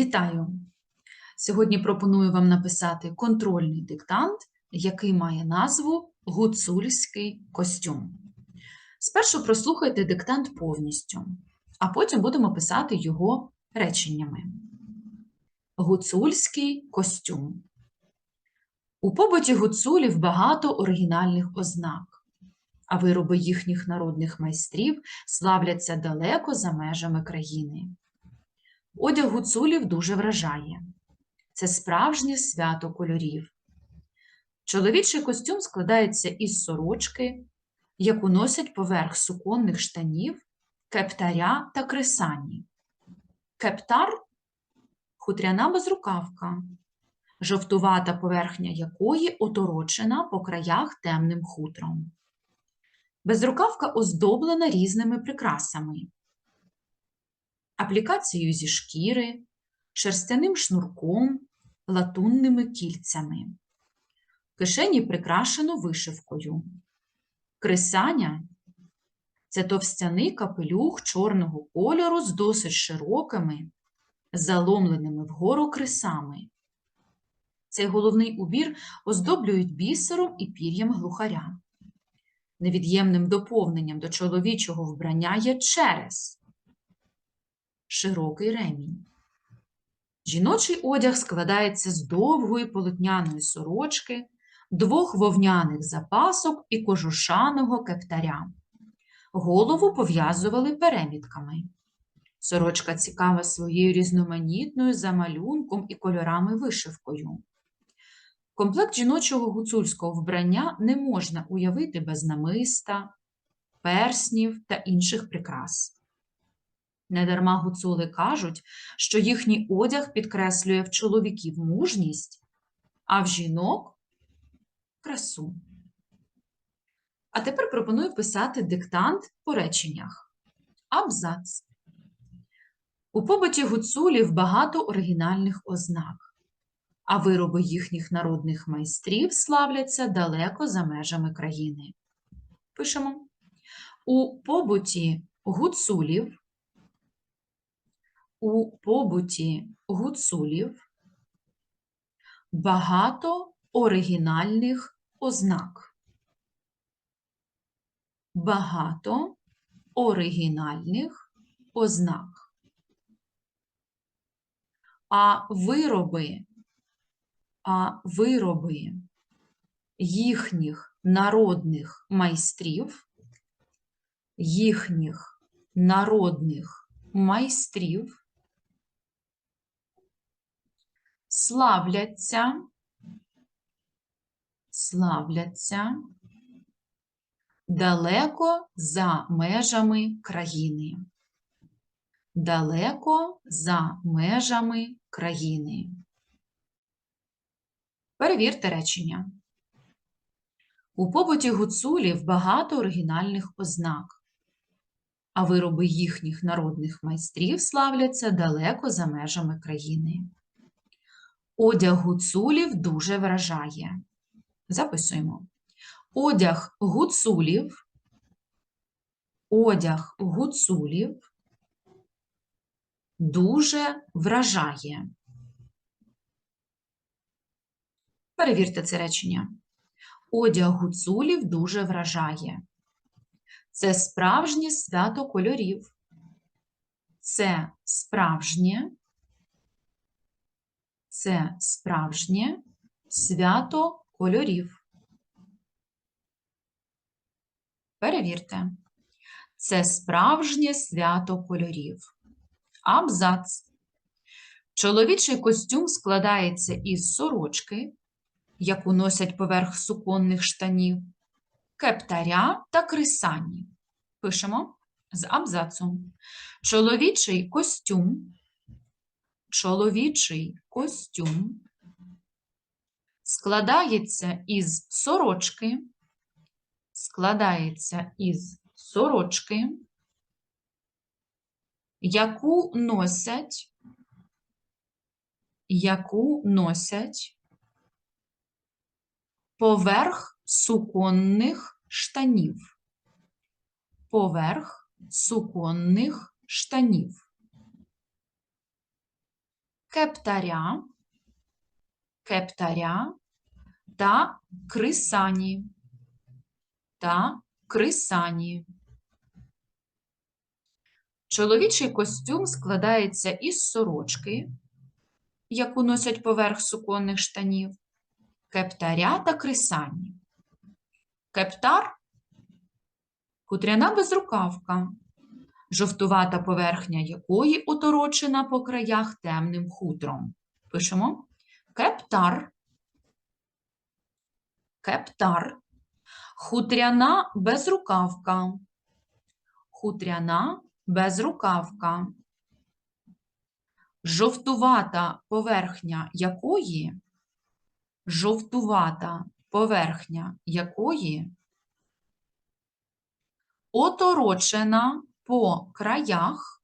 Вітаю! Сьогодні пропоную вам написати контрольний диктант, який має назву Гуцульський костюм. Спершу прослухайте диктант повністю, а потім будемо писати його реченнями. Гуцульський костюм. У побуті гуцулів багато оригінальних ознак, а вироби їхніх народних майстрів славляться далеко за межами країни. Одяг гуцулів дуже вражає. Це справжнє свято кольорів. Чоловічий костюм складається із сорочки, яку носять поверх суконних штанів, кептаря та кресані. Кептар хутряна безрукавка, жовтувата поверхня якої оторочена по краях темним хутром. Безрукавка оздоблена різними прикрасами аплікацією зі шкіри, шерстяним шнурком, латунними кільцями. Кишені прикрашено вишивкою. Кресаня це товстяний капелюх чорного кольору з досить широкими, заломленими вгору кресами. Цей головний убір оздоблюють бісером і пір'ям глухаря. Невід'ємним доповненням до чоловічого вбрання є через широкий ремінь. Жіночий одяг складається з довгої полотняної сорочки, двох вовняних запасок і кожушаного кептаря. Голову пов'язували перемітками. Сорочка цікава своєю різноманітною за малюнком і кольорами вишивкою. Комплект жіночого гуцульського вбрання не можна уявити без намиста, перснів та інших прикрас. Недарма гуцули кажуть, що їхній одяг підкреслює в чоловіків мужність, а в жінок красу. А тепер пропоную писати диктант по реченнях. Абзац. У побуті гуцулів багато оригінальних ознак, а вироби їхніх народних майстрів славляться далеко за межами країни. Пишемо. У побуті гуцулів у побуті гуцулів багато оригінальних ознак. Багато оригінальних ознак. А вироби, а вироби їхніх народних майстрів, їхніх народних майстрів славляться, славляться далеко за межами країни. Далеко за межами країни. Перевірте речення. У побуті гуцулів багато оригінальних ознак, а вироби їхніх народних майстрів славляться далеко за межами країни. Одяг гуцулів дуже вражає. Записуємо. Одяг гуцулів, одяг гуцулів дуже вражає. Перевірте це речення. Одяг гуцулів дуже вражає. Це справжнє свято кольорів. Це справжнє це справжнє свято кольорів. Перевірте. Це справжнє свято кольорів. Абзац. Чоловічий костюм складається із сорочки, яку носять поверх суконних штанів, кептаря та крисані. Пишемо з абзацом. Чоловічий костюм чоловічий костюм складається із сорочки, складається із сорочки, яку носять, яку носять поверх суконних штанів, поверх суконних штанів. Кептаря, кептаря та крисані, та крисані. Чоловічий костюм складається із сорочки, яку носять поверх суконних штанів, кептаря та крисані. Кептар хутряна безрукавка, жовтувата поверхня якої оторочена по краях темним хутром. Пишемо. Кептар, кептар, хутряна безрукавка, хутряна безрукавка, жовтувата поверхня якої, жовтувата поверхня якої? Оторочена по краях,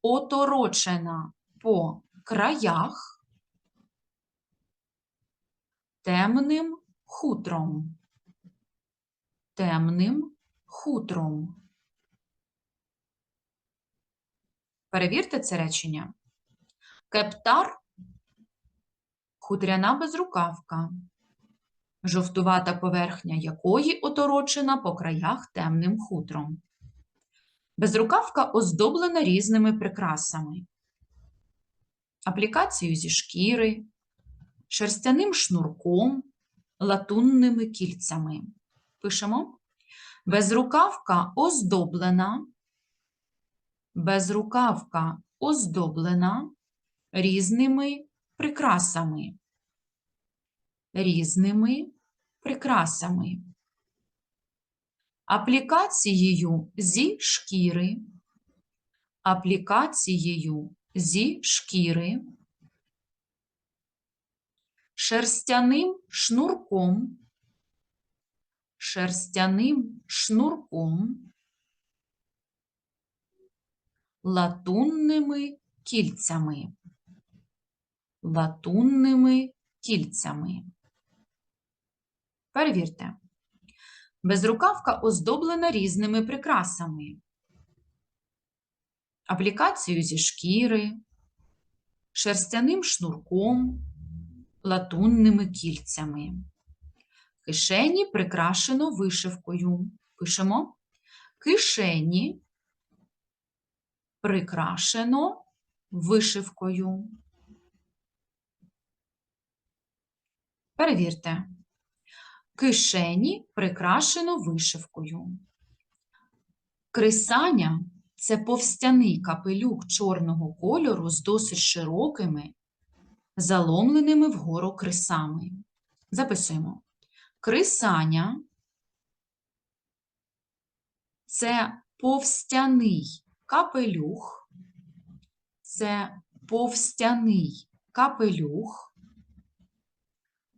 оторочена по краях темним хутром, темним хутром. Перевірте це речення. Кептар хутряна безрукавка, жовтувата поверхня якої оторочена по краях темним хутром. Безрукавка оздоблена різними прикрасами. Аплікацією зі шкіри, шерстяним шнурком, латунними кільцями. Пишемо. Безрукавка оздоблена. Безрукавка оздоблена різними прикрасами. Різними прикрасами. Аплікацією зі шкіри. Аплікацією зі шкіри. Шерстяним шнурком. Шерстяним шнурком. Латунними кільцями. Латунними кільцями. Перевірте. Безрукавка оздоблена різними прикрасами. Аплікацією зі шкіри, шерстяним шнурком, латунними кільцями. Кишені прикрашено вишивкою. Пишемо кишені прикрашено вишивкою. Перевірте. Кишені прикрашено вишивкою. Крисаня це повстяний капелюх чорного кольору з досить широкими, заломленими вгору крисами. Записуємо. Крисаня це повстяний капелюх, це повстяний капелюх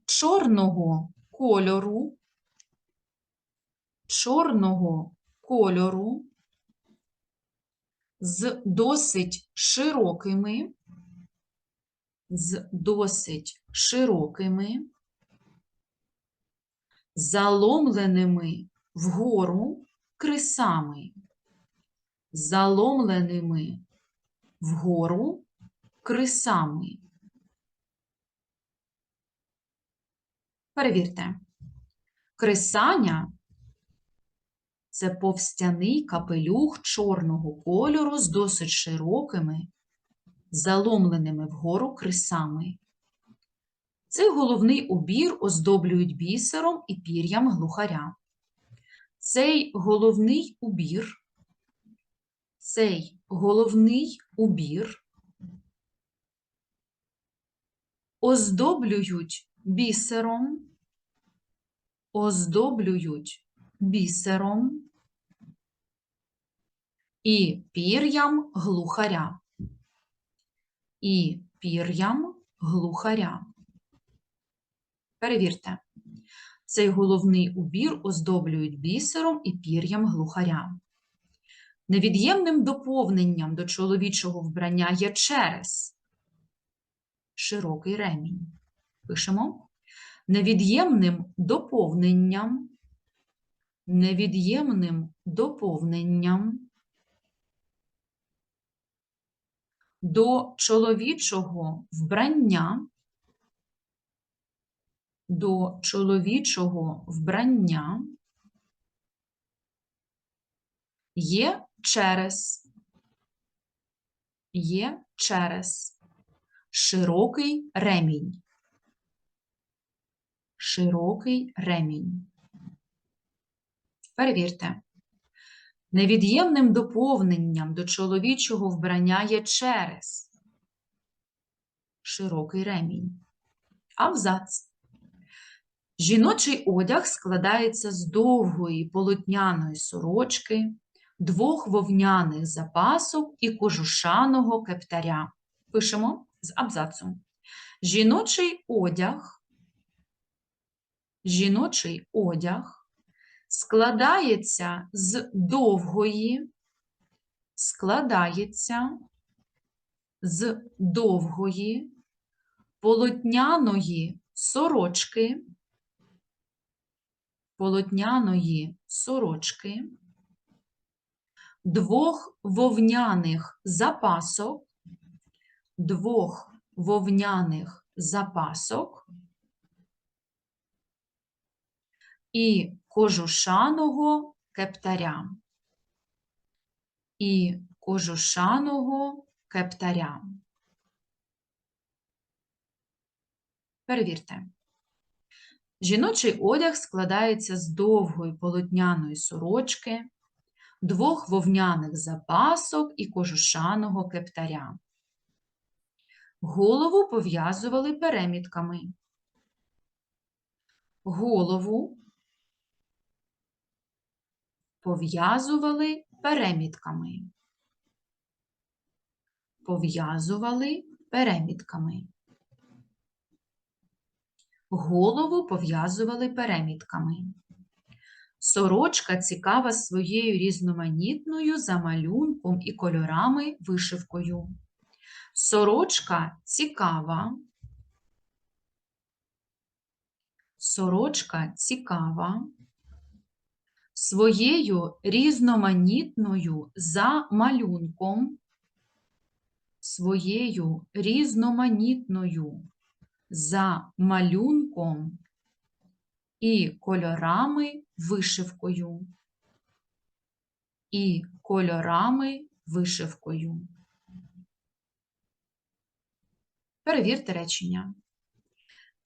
чорного кольору, чорного кольору з досить широкими, з досить широкими, заломленими вгору крисами, заломленими вгору крисами. Перевірте. Крисаня це повстяний капелюх чорного кольору з досить широкими, заломленими вгору крисами. Цей головний убір оздоблюють бісером і пір'ям глухаря. Цей головний убір, цей головний убір оздоблюють бісером, оздоблюють бісером і пір'ям глухаря. І пір'ям глухаря. Перевірте. Цей головний убір оздоблюють бісером і пір'ям глухаря. Невід'ємним доповненням до чоловічого вбрання є через широкий ремінь. Пишемо невід'ємним доповненням, невід'ємним доповненням до чоловічого вбрання, до чоловічого вбрання є через, є через широкий ремінь. Широкий ремінь. Перевірте. Невід'ємним доповненням до чоловічого вбрання є через широкий ремінь. Абзац. Жіночий одяг складається з довгої полотняної сорочки, двох вовняних запасок і кожушаного кептаря. Пишемо з абзацу. Жіночий одяг, жіночий одяг складається з довгої, складається з довгої полотняної сорочки, полотняної сорочки, двох вовняних запасок, двох вовняних запасок і кожушаного кептаря. І кожушаного кептаря. Перевірте. Жіночий одяг складається з довгої полотняної сорочки, двох вовняних запасок і кожушаного кептаря. Голову пов'язували перемітками. Голову пов'язували перемітками. Пов'язували перемітками. Голову пов'язували перемітками. Сорочка цікава своєю різноманітною за малюнком і кольорами вишивкою. Сорочка цікава. Сорочка цікава своєю різноманітною за малюнком, своєю різноманітною за малюнком і кольорами вишивкою. І кольорами вишивкою. Перевірте речення.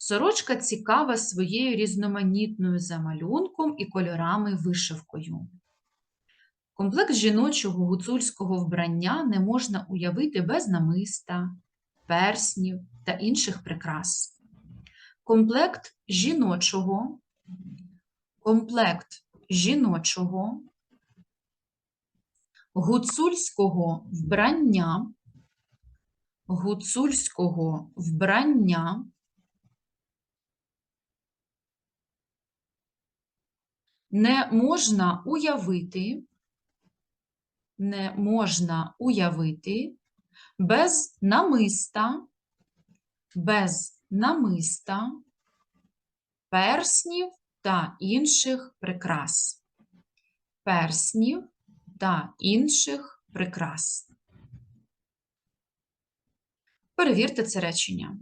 Сорочка цікава своєю різноманітною за малюнком і кольорами вишивкою. Комплект жіночого гуцульського вбрання не можна уявити без намиста, перснів та інших прикрас. Комплект жіночого, комплект жіночого, гуцульського вбрання, гуцульського вбрання не можна уявити, не можна уявити без намиста, без намиста, перснів та інших прикрас. Перснів та інших прикрас. Перевірте це речення.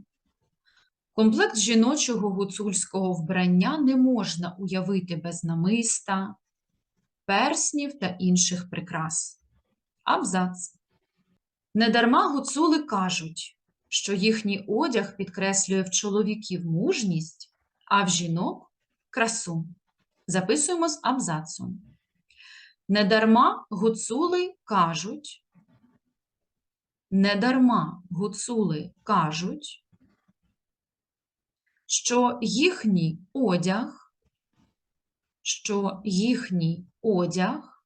Комплект жіночого гуцульського вбрання не можна уявити без намиста, перснів та інших прикрас. Абзац. Недарма гуцули кажуть, що їхній одяг підкреслює в чоловіків мужність, а в жінок красу. Записуємо з абзацу. Недарма гуцули кажуть, недарма гуцули кажуть, що їхній одяг, що їхній одяг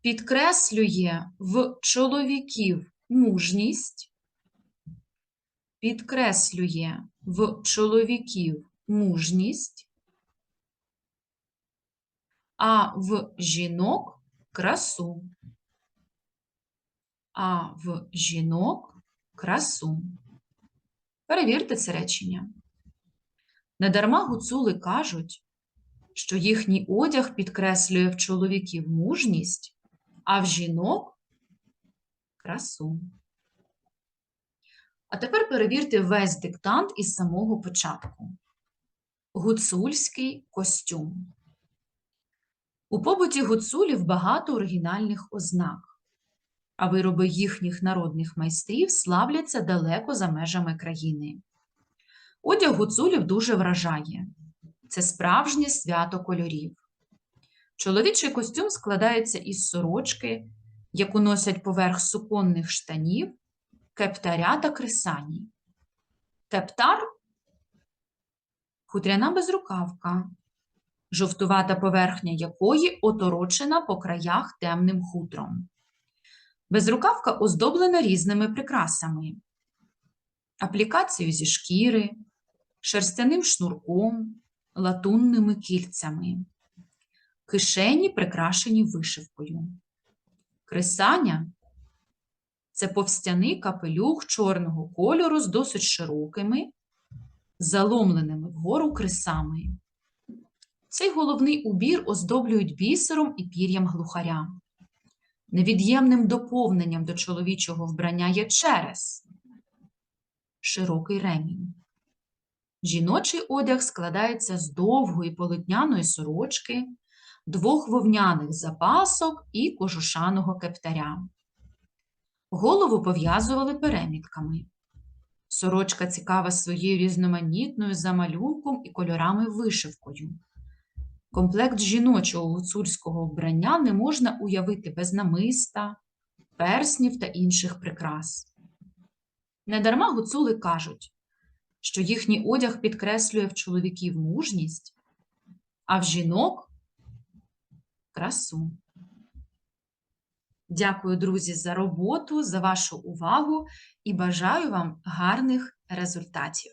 підкреслює в чоловіків мужність, підкреслює в чоловіків мужність, а в жінок красу. А в жінок красу. Перевірте це речення. Недарма гуцули кажуть, що їхній одяг підкреслює в чоловіків мужність, а в жінок красу. А тепер перевірте весь диктант із самого початку. Гуцульський костюм. У побуті гуцулів багато оригінальних ознак, а вироби їхніх народних майстрів славляться далеко за межами країни. Одяг гуцулів дуже вражає. Це справжнє свято кольорів. Чоловічий костюм складається із сорочки, яку носять поверх суконних штанів, кептаря та кресані. Кептар хутряна безрукавка, жовтувата поверхня якої оторочена по краях темним хутром. Безрукавка оздоблена різними прикрасами, аплікацією зі шкіри, шерстяним шнурком, латунними кільцями. Кишені прикрашені вишивкою. Кресання це повстяний капелюх чорного кольору з досить широкими, заломленими вгору кресами. Цей головний убір оздоблюють бісером і пір'ям глухаря. Невід'ємним доповненням до чоловічого вбрання є черес, широкий ремінь. Жіночий одяг складається з довгої полотняної сорочки, двох вовняних запасок і кожушаного кептаря. Голову пов'язували перемітками. Сорочка цікава своєю різноманітною за малюнком і кольорами вишивкою. Комплект жіночого гуцульського вбрання не можна уявити без намиста, перснів та інших прикрас. Недарма гуцули кажуть, що їхній одяг підкреслює в чоловіків мужність, а в жінок красу. Дякую, друзі, за роботу, за вашу увагу і бажаю вам гарних результатів.